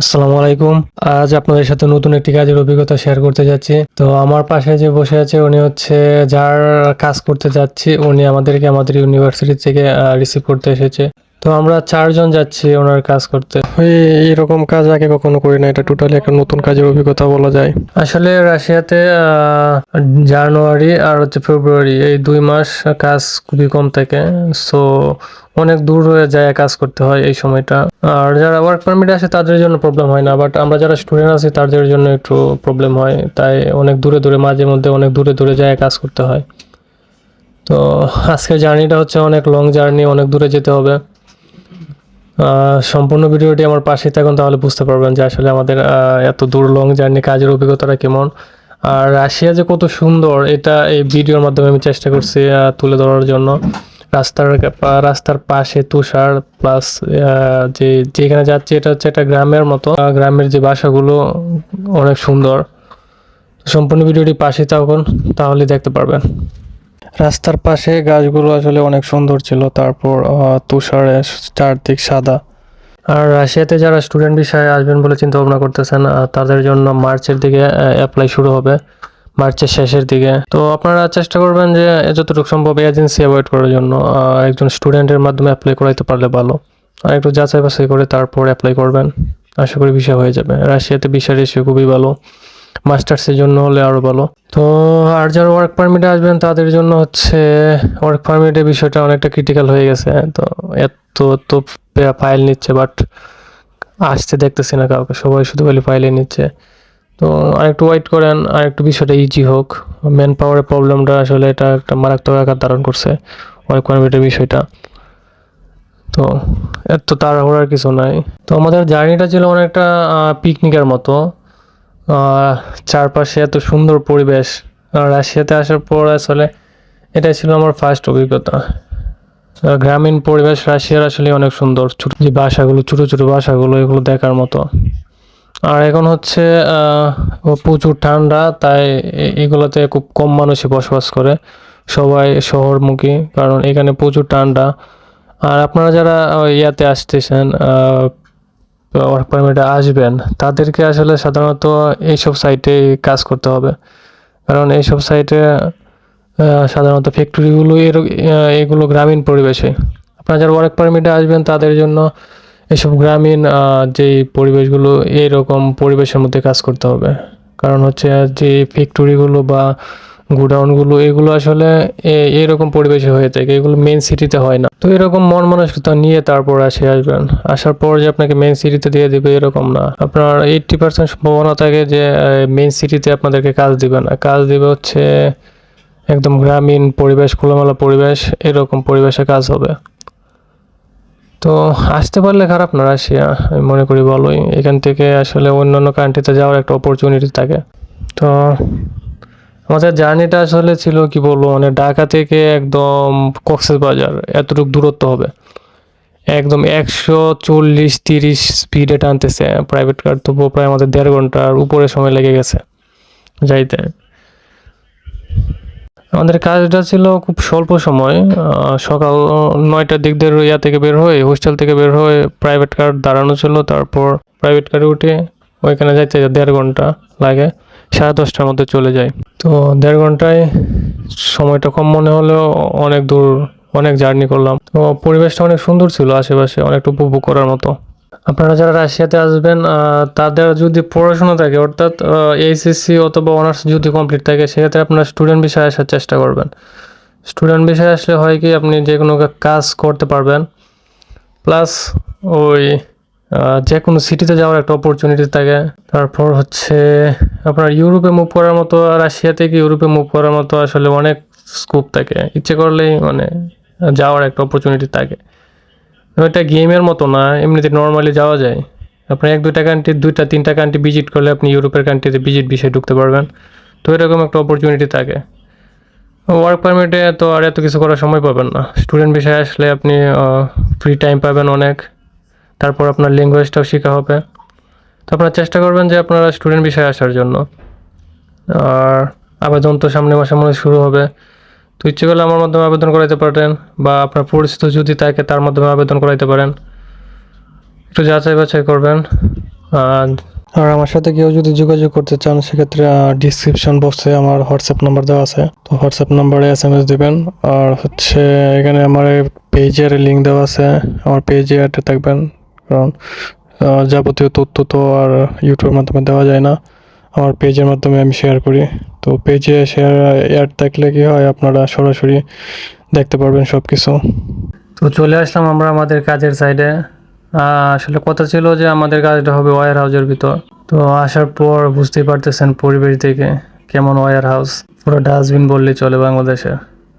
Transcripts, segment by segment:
আসসালামু আলাইকুম। আজ আপনাদের সাথে নতুন একটি কাজের অভিজ্ঞতা শেয়ার করতে যাচ্ছি। তো আমার পাশে যে বসে আছে উনি হচ্ছে, যার কাজ করতে যাচ্ছি, উনি আমাদেরকে আমাদের ইউনিভার্সিটি থেকে রিসিভ করতে এসেছে। তো আমরা চারজন যাচ্ছি ওনার কাজ করতে। এইরকম কাজ আগে কখনো করি না এটা টোটালি একটা নতুন কাজের অভিজ্ঞতা বলা যায়। আসলে রাশিয়াতে জানুয়ারি আর হচ্ছে ফেব্রুয়ারি এই দুই মাস কাজ খুবই কম থাকে। সো অনেক দূর হয়ে যায় কাজ করতে হয় এই সময়টা। আর যারা ওয়ার্ক পারমিট আসে তাদের জন্য প্রবলেম হয় না বাট আমরা যারা স্টুডেন্ট আছি তাদের জন্য একটু প্রবলেম হয়। তাই অনেক দূরে দূরে মাঝে মধ্যে অনেক দূরে দূরে যায় কাজ করতে হয়। তো আজকের জার্নিটা হচ্ছে অনেক লং জার্নি অনেক দূরে যেতে হবে। সম্পূর্ণ ভিডিওটি আমার পাশেই থাকুন, তাহলে বুঝতে পারবেন যে আসলে আমাদের এত দূর লং জার্নি কাজের অভিজ্ঞতাটা কেমন। আর রাশিয়া যে কত সুন্দর, এটা এই ভিডিওর মাধ্যমে আমি চেষ্টা করছি তুলে ধরার জন্য। রাস্তার রাস্তার পাশে তুষার প্লাস যে যেখানে যাচ্ছে, এটা হচ্ছে একটা গ্রামের মতো। গ্রামের যে বাসাগুলো অনেক সুন্দর। সম্পূর্ণ ভিডিওটি পাশে থাকুন তাহলে দেখতে পারবেন। রাস্তার পাশে গাছগুলো আসলে অনেক সুন্দর ছিল। তারপর তুষারে চারদিক সাদা। আর রাশিয়াতে যারা স্টুডেন্ট বিষয়ে আসবেন বলে চিন্তা ভাবনা করতেছেন তাদের জন্য মার্চের দিকে অ্যাপ্লাই শুরু হবে। মার্চের শেষের দিকে। তো আপনারা চেষ্টা করবেন যে যতটুকু সম্ভব এজেন্সি অ্যাভয়েড করার জন্য একজন স্টুডেন্টের মাধ্যমে অ্যাপ্লাই করাইতে পারলে ভালো। আর একটু যাচাই বাছাই করে তারপর অ্যাপ্লাই করবেন। আশা করি বিষয় হয়ে যাবে। রাশিয়াতে বিষয় রেশিও খুবই ভালো। মাস্টার্সের জন্য হলে আরও ভালো। তো আর যারা ওয়ার্ক পারমিটে আসবেন, তাদের জন্য হচ্ছে ওয়ার্ক পারমিটের বিষয়টা অনেকটা ক্রিটিক্যাল হয়ে গেছে। তো এত তো ফাইল নিচ্ছে বাট আসতে দেখতেছি না কাউকে। সবাই শুধু খালি ফাইলে নিচ্ছে। তো আরেকটু ওয়েট করেন আর একটু বিষয়টা ইজি হোক। ম্যান পাওয়ারের প্রবলেমটা আসলে এটা একটা মারাত্মক আকার ধারণ করছে ওয়ার্ক পারমিটের বিষয়টা। তো এত তাড়াহুড়ার কিছু নাই। তো আমাদের জার্নিটা ছিল অনেকটা পিকনিকের মতো। চারপাশে এত সুন্দর পরিবেশ। রাশিয়াতে আসার পর আসলে এটাই ছিল আমার ফার্স্ট অভিজ্ঞতা। গ্রামীণ পরিবেশ রাশিয়ার আসলে অনেক সুন্দর। ছোট যে বাসাগুলো, ছোট ছোট বাসাগুলো, এগুলো দেখার মতো। আর এখন হচ্ছে প্রচুর ঠান্ডা, তাই এগুলোতে খুব কম মানুষই বসবাস করে। সবাই শহরমুখী, কারণ এখানে প্রচুর ঠান্ডা। আর আপনারা যারা ইয়াতে আসতেছেন ওয়ার্ক পারমিটে আসবেন, তাদেরকে আসলে সাধারণত এইসব সাইটে কাজ করতে হবে। কারণ এইসব সাইটে সাধারণত ফ্যাক্টরিগুলো এর এগুলো গ্রামীণ পরিবেশে। আপনারা যারা ওয়ার্ক পারমিটে আসবেন, তাদের জন্য এসব গ্রামীণ যেই পরিবেশগুলো, এইরকম পরিবেশের মধ্যে কাজ করতে হবে। কারণ হচ্ছে যে ফ্যাক্টরিগুলো বা গোডাউনগুলো, এগুলো আসলে এরকম পরিবেশে হয়ে থাকে, এগুলো মেন সিটিতে হয় না। তো এরকম মন মানসিকতা নিয়ে তারপর আসে আসবেন। আসার পর যে আপনাকে মেন সিটিতে দিয়ে দিবে এরকম না। আপনার এইট্টি পার্সেন্ট সম্ভাবনা থাকে যে মেন সিটিতে আপনাদেরকে কাজ দিবে না। কাজ দিবে হচ্ছে একদম গ্রামীণ পরিবেশ, খোলামেলা পরিবেশ, এরকম পরিবেশে কাজ হবে। তো আসতে পারলে খারাপ না রাশিয়া, আমি মনে করি ভালোই এখান থেকে আসলে অন্যান্য কান্ট্রিতে যাওয়ার একটা অপরচুনিটি থাকে। তো আমাদের জার্নিটা আসলে ছিল, কি বলব মানে ঢাকা থেকে একদম কক্সেস বাজার এতটুকু দূরত্ব হবে। একদম একশো চল্লিশ, তিরিশ স্পিডে টানতেছে প্রাইভেট কার তো প্রায় আমাদের দেড় ঘণ্টার উপরে সময় লেগে গেছে যাইতে। আমাদের কাজটা ছিল খুব স্বল্প সময় সকাল নয়টার দিক দিয়ে ইয়া থেকে বের হয়ে হোস্টেল থেকে বের হয়ে প্রাইভেট কার দাঁড়ানো ছিল, তারপর প্রাইভেট কারে উঠে ওইখানে যাইতে দেড় ঘণ্টা লাগে। সাড়ে দশটার মধ্যে চলে যাই তো দেড় ঘন্টায় সময়টা কম মনে হলেও অনেক দূর অনেক জার্নি করলাম। তো পরিবেশটা অনেক সুন্দর ছিল আশেপাশে অনেকটা উপভোগ করার মতো। আপনারা যারা রাশিয়াতে আসবেন তাদের যদি পড়াশোনা থাকে, অর্থাৎ এইচএসসি অথবা অনার্স যদি কমপ্লিট থাকে, সেক্ষেত্রে আপনারা স্টুডেন্ট বিষয়ে আসার চেষ্টা করবেন। স্টুডেন্ট বিষয়ে আসলে হয় কি, আপনি যে কোনো কাজ করতে পারবেন। প্লাস ওই যে কোনো সিটিতে যাওয়ার একটা অপরচুনিটি থাকে। তারপর হচ্ছে আপনার ইউরোপে মুভ করার মতো রাশিয়া থেকে ইউরোপে মুভ করার মতো আসলে অনেক স্কোপ থাকে। ইচ্ছে করলেই মানে যাওয়ার একটা অপরচুনিটি থাকে। এটা গেমের মতো না, এমনিতে নর্মালি যাওয়া যায়। আপনি এক, দুইটা কান্ট্রি দুইটা, তিনটা কান্ট্রি ভিজিট করলে আপনি ইউরোপের কান্ট্রিতে ভিজিট বিষয়ে ঢুকতে পারবেন। তো এরকম একটা অপরচুনিটি থাকে। ওয়ার্ক পারমিটে তো আর এত কিছু করার সময় পাবেন না। স্টুডেন্ট বিষয়ে আসলে আপনি ফ্রি টাইম পাবেন অনেক। তারপর আপনার ল্যাঙ্গুয়েজটাও শেখা হবে। তো আপনারা চেষ্টা করবেন যে আপনারা স্টুডেন্ট বিষয়ে আসার জন্য। আর আবেদন তো সামনে মাসে মনে শুরু হবে। তো ইচ্ছে করলে আমার মাধ্যমে আবেদন করাইতে পারেন বা আপনার পরিচিত যদি থাকে তার মাধ্যমে আবেদন করাইতে পারেন। একটু যাচাই বাছাই করবেন। আর আর আমার সাথে কেউ যদি যোগাযোগ করতে চান, সেক্ষেত্রে ডিসক্রিপশন বক্সে আমার হোয়াটসঅ্যাপ নাম্বার দেওয়া আছে। তো হোয়াটসঅ্যাপ নাম্বারে এস এম এস দেবেন। আর হচ্ছে এখানে আমার পেজের লিঙ্ক দেওয়া আছে। আমার পেজে অ্যাডে থাকবেন। কারণ যাবতীয় তথ্য তো আর ইউটিউবের মাধ্যমে দেওয়া যায় না। আমার পেজের মাধ্যমে আমি শেয়ার করি। তো পেজে শেয়ার অ্যাড থাকলে কি হয়, আপনারা সরাসরি দেখতে পারবেন সব কিছু তো চলে আসলাম আমরা আমাদের কাজের সাইডে আসলে কথা ছিল যে আমাদের কাজটা হবে ওয়ার হাউসের ভিতর। তো আসার পর বুঝতেই পারতেছেন পরিবেশ থেকে কেমন ওয়ার হাউস পুরো ডাস্টবিন বললেই চলে বাংলাদেশে।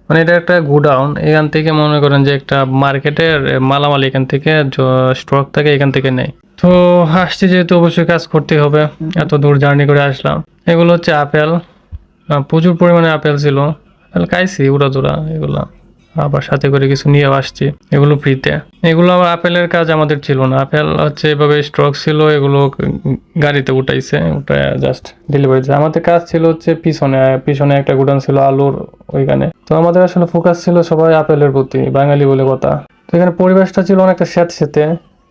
মানে এটা একটা গোডাউন, এখান থেকে মনে করেন যে একটা মার্কেটের মালামাল এখান থেকে স্টক থাকে এখান থেকে নেই তো আসছি যেহেতু অবশ্যই কাজ করতে হবে, এত দূর জার্নি করে আসলাম। এগুলো হচ্ছে আপেল প্রচুর পরিমাণে আপেল ছিল। আপেল খাইছি উড়া দুরা এগুলো। আবার সাথে করে কিছু নিয়েও আসছি। এগুলো ফ্রিতে এগুলো আবার আপেলের কাজ আমাদের ছিল না। আপেল হচ্ছে এভাবে স্ট্রক ছিল এগুলো গাড়িতে উঠাইছে ওটা জাস্ট ডেলিভারি আমাদের কাজ ছিল হচ্ছে পিছনে পিছনে একটা গুডাউন ছিল আলুর ওইখানে। তো আমাদের আসলে ফোকাস ছিল সবাই আপেলের প্রতি বাঙালি বলে কথা। তো এখানে পরিবেশটা ছিল অনেকটা স্যাঁতস্যাঁতে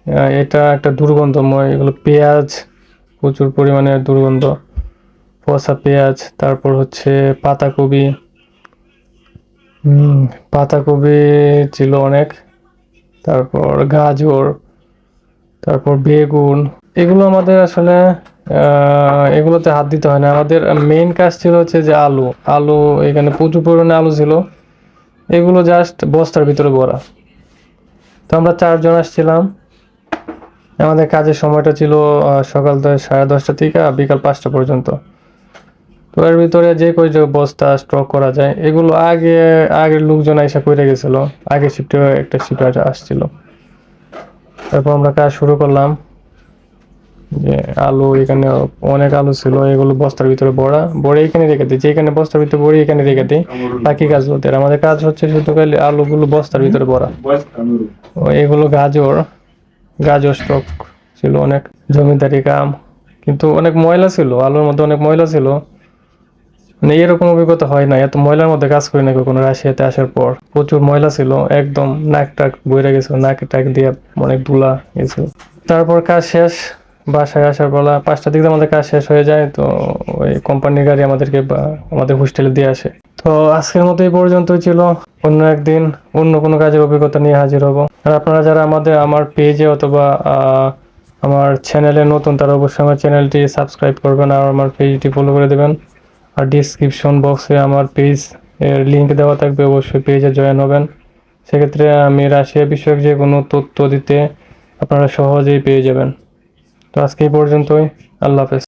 আহ, এটা একটা দুর্গন্ধময় এগুলো পেঁয়াজ প্রচুর পরিমাণে দুর্গন্ধ। পচা পেঁয়াজ তারপর হচ্ছে পাতাকপি। পাতাকপি ছিল অনেক। তারপর গাজর, তারপর বেগুন। এগুলো আমাদের আসলে এগুলোতে হাত দিতে হয় না। আমাদের মেইন কাজ ছিল হচ্ছে যে আলু। আলু, এখানে প্রচুর পরিমাণে আলু ছিল। এগুলো জাস্ট বস্তার ভিতরে ভরা। তো আমরা চারজন আসছিলাম। আমাদের কাজের সময়টা ছিল সকাল সাড়ে দশটা থেকে বিকাল পাঁচটা পর্যন্ত। তো এর ভিতরে যে কই যে বস্তা স্টক করা যায়, এগুলো আগে, আগের লোকজন এসে করে গেছিল। আগে শিফটে একটা শিফট আসছিল। তারপর আমরা কাজ শুরু করলাম। যে আলু এখানে অনেক আলু ছিল, এগুলো বস্তার ভিতরে ভরা, ভরে এখানে রেখে দিই। যেখানে বস্তার ভিতরে ভরে, এখানে রেখে দিই। বাকি বলতে আমাদের কাজ হচ্ছে শুধু খালি আলুগুলো বস্তার ভিতরে ও, এগুলো গাজর গাজর স্টক ছিল অনেক। জমিদারি কাম। কিন্তু অনেক ময়লা ছিল, আলুর মধ্যে অনেক ময়লা ছিল। মানে এরকম অভিজ্ঞতা হয় না। এত ময়লার মধ্যে কাজ করি না কখনো রাশিয়াতে আসার পর। প্রচুর ময়লা ছিল, একদম নাক টাক বইরে গেছিল, নাক টাক দিয়ে অনেক ধুলা গেছিল। তারপর কাজ শেষ, বাসায় আসার বেলা পাঁচটার দিকে আমাদের কাজ শেষ হয়ে যায়, তো ওই কোম্পানির গাড়ি আমাদেরকে আমাদের হোস্টেলে দিয়ে আসে। তো আজকের মতো এই পর্যন্তই ছিল। অন্য একদিন অন্য কোনো কাজের অভিজ্ঞতা নিয়ে হাজির হব। আর আপনারা যারা আমাদের, আমার পেজে অথবা আমার চ্যানেলে নতুন, তারা অবশ্যই আমার চ্যানেলটি সাবস্ক্রাইব করবেন আর আমার পেজটি ফলো করে দেবেন। আর ডিসক্রিপশন বক্সে আমার পেজ এর লিঙ্ক দেওয়া থাকবে, অবশ্যই পেজে জয়েন হবেন। সেক্ষেত্রে আমি রাশিয়া বিষয়ক যে কোনো তথ্য দিতে আপনারা সহজেই পেয়ে যাবেন। তো আজকে এই পর্যন্তই। আল্লাহ হাফেজ।